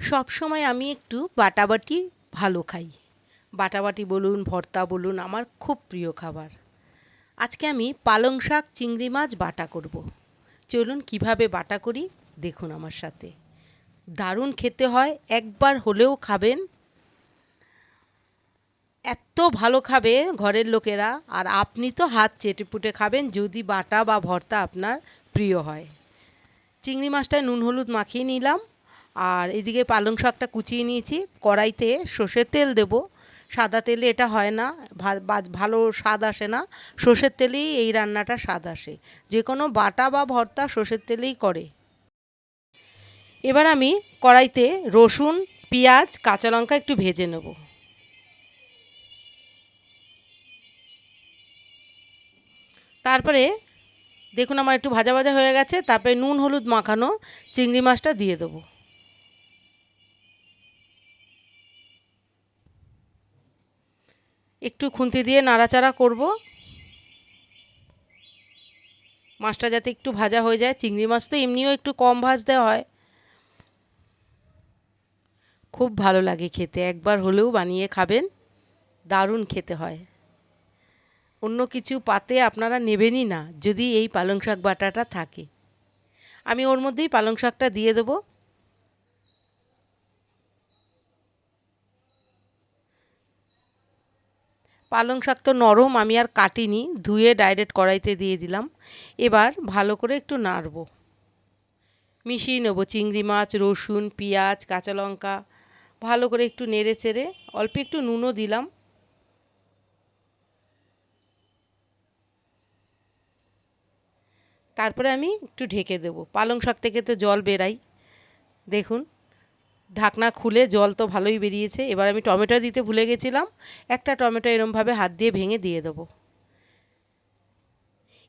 সব সময় আমি একটু বাটাবাটি ভালো খাই। বাটাবাটি বলুন, ভর্তা বলুন, আমার খুব প্রিয় খাবার। আজকে আমি পালং শাক, চিংড়ি মাছ বাটা করব। চলুন কীভাবে বাটা করি দেখুন আমার সাথে। দারুণ খেতে হয়, একবার হলেও খাবেন। এত ভালো খাবে ঘরের লোকেরা, আর আপনি তো হাত চেটেপুটে খাবেন যদি বাটা বা ভর্তা আপনার প্রিয় হয়। চিংড়ি মাছটায় নুন, হলুদ মাখিয়ে নিলাম। আর এদিকে পালং শাকটা কুচিয়ে নিয়েছি। কড়াইতে সর্ষের তেল দেব। সাদা তেলে এটা হয় না ভালো স্বাদ আসে না। সর্ষের তেলেই এই রান্নাটা স্বাদ আসে। যে কোনো বাটা বা ভর্তা সর্ষের তেলেই করে। এবার আমি কড়াইতে রসুন, পেঁয়াজ, কাঁচা লঙ্কা একটু ভেজে নেব। তারপরে দেখুন আমার একটু ভাজা ভাজা হয়ে গেছে। তারপরে নুন, হলুদ মাখানো চিংড়ি মাছটা দিয়ে দেবো। একটু খুন্তি দিয়ে নাড়াচাড়া করব। মাছটা যাতে একটু ভাজা হয়ে যায়। চিংড়ি মাছ তো এমনিও একটু কম ভাজতে হয়। খুব ভালো লাগে খেতে। একবার হলেও বানিয়ে খাবেন। দারুণ খেতে হয়। অন্য কিছু পাতে আপনারা নেবেনই না, যদি এই পালং শাক বাটাটা থাকে। আমি ওর মধ্যেই পালং শাকটা দিয়ে দেবো। পালং শাক তো নরম, আমি আর কাটিনি, ধুয়ে ডাইরেক্ট কড়াইতে দিয়ে দিলাম। এবার ভালো করে একটু নাড়ব। মিশিয়ে নেব চিংড়ি মাছ, রসুন, পেঁয়াজ, কাঁচা লঙ্কা। ভালো করে একটু নেড়ে চেড়ে অল্প একটু নুনও দিলাম। তারপরে আমি একটু ঢেকে দেবো। পালং শাক থেকে তো জল বেরাই দেখুন ঢাকনা খুলে জল তো ভালোই বেরিয়েছে। এবার আমি টমেটো দিতে ভুলে গেছিলাম। একটা টমেটো এরমভাবে হাত দিয়ে ভেঙে দিয়ে দেবো।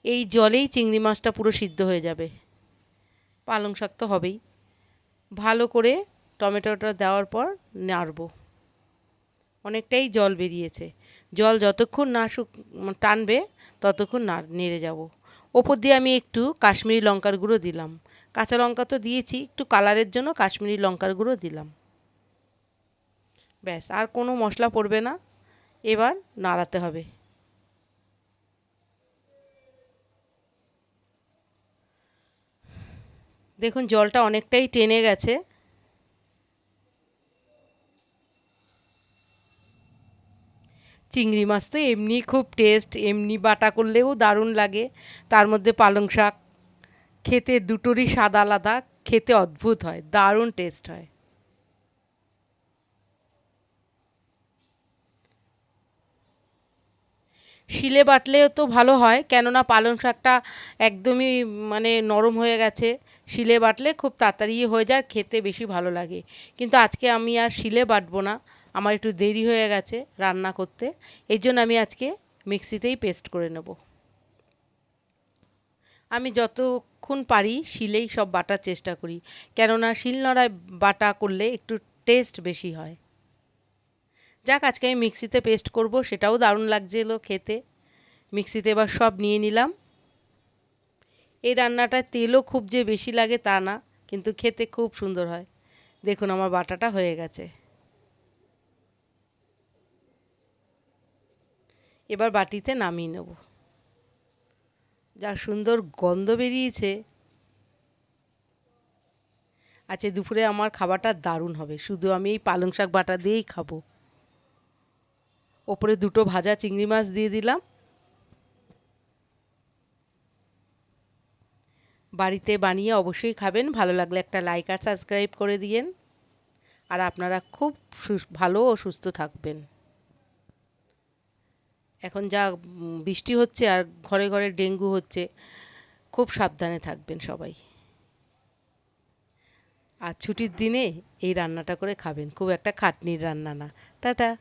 এই জলেই চিংড়ি মাছটা পুরো সিদ্ধ হয়ে যাবে। পালং শাক তো হবেই। ভালো করে টমেটোটা দেওয়ার পর নাড়ব। অনেকটাই জল বেরিয়েছে। জল যতক্ষণ না শুক টানবে, ততক্ষণ না নেড়ে যাব। ওপর দিয়ে আমি একটু কাশ্মীরি লঙ্কার গুঁড়ো দিলাম। কাঁচা লঙ্কা তো দিয়েছি, একটু কালারের জন্য কাশ্মীরি লঙ্কার গুঁড়ো দিলাম। ব্যাস, আর কোনো মশলা পড়বে না। এবার নাড়াতে হবে। দেখুন, জলটা অনেকটাই টেনে গেছে। চিংড়ি মাছ তো এমনি খুব টেস্ট এমনি বাটা করলেও দারুণ লাগে। তার মধ্যে পালং শাক। খেতে দুটোরই স্বাদ আলাদা, খেতে অদ্ভুত হয়, দারুণ টেস্ট হয়। শিলে বাটলেও তো ভালো হয়, কেননা পালং শাকটা একদমই মানে নরম হয়ে গেছে। শিলে বাটলে খুব তাড়াতাড়ি হয়ে যায় খেতে বেশি ভালো লাগে। কিন্তু আজকে আমি আর শিলে বাটবো না। আমার একটু দেরি হয়ে গেছে রান্না করতে। এই জন্য আমি আজকে মিক্সিতেই পেস্ট করে নেব। আমি যতক্ষণ পারি শিলেই সব বাটার চেষ্টা করি, কেননা শিলনোড়ায় বাটা করলে একটু টেস্ট বেশি হয়। যাক, আজকে আমি মিক্সিতে পেস্ট করব, সেটাও দারুণ লাগছিল খেতে। মিক্সিতে এবার সব নিয়ে নিলাম। এই রান্নাটায় তেলও খুব যে বেশি লাগে তা না, কিন্তু খেতে খুব সুন্দর হয়। দেখুন, আমার বাটাটা হয়ে গেছে। এবার বাটিতে নামিয়ে নেব। যা সুন্দর গন্ধ বেরিয়েছে। আচ্ছা দুপুরে আমার খাবারটা দারুণ হবে। শুধু আমি এই পালং শাক বাটা দিয়েই খাব। ওপরে দুটো ভাজা চিংড়ি মাছ দিয়ে দিলাম। বাড়িতে বানিয়ে অবশ্যই খাবেন। ভালো লাগলে একটা লাইক আর সাবস্ক্রাইব করে দিয়েন। আর আপনারা খুব ভালো ও সুস্থ থাকবেন। এখন যা বৃষ্টি হচ্ছে আর ঘরে ঘরে ডেঙ্গু হচ্ছে, খুব সাবধানে থাকবেন সবাই। আর ছুটির দিনে এই রান্নাটা করে খাবেন, খুব একটা খাটনির রান্না না। টাটা।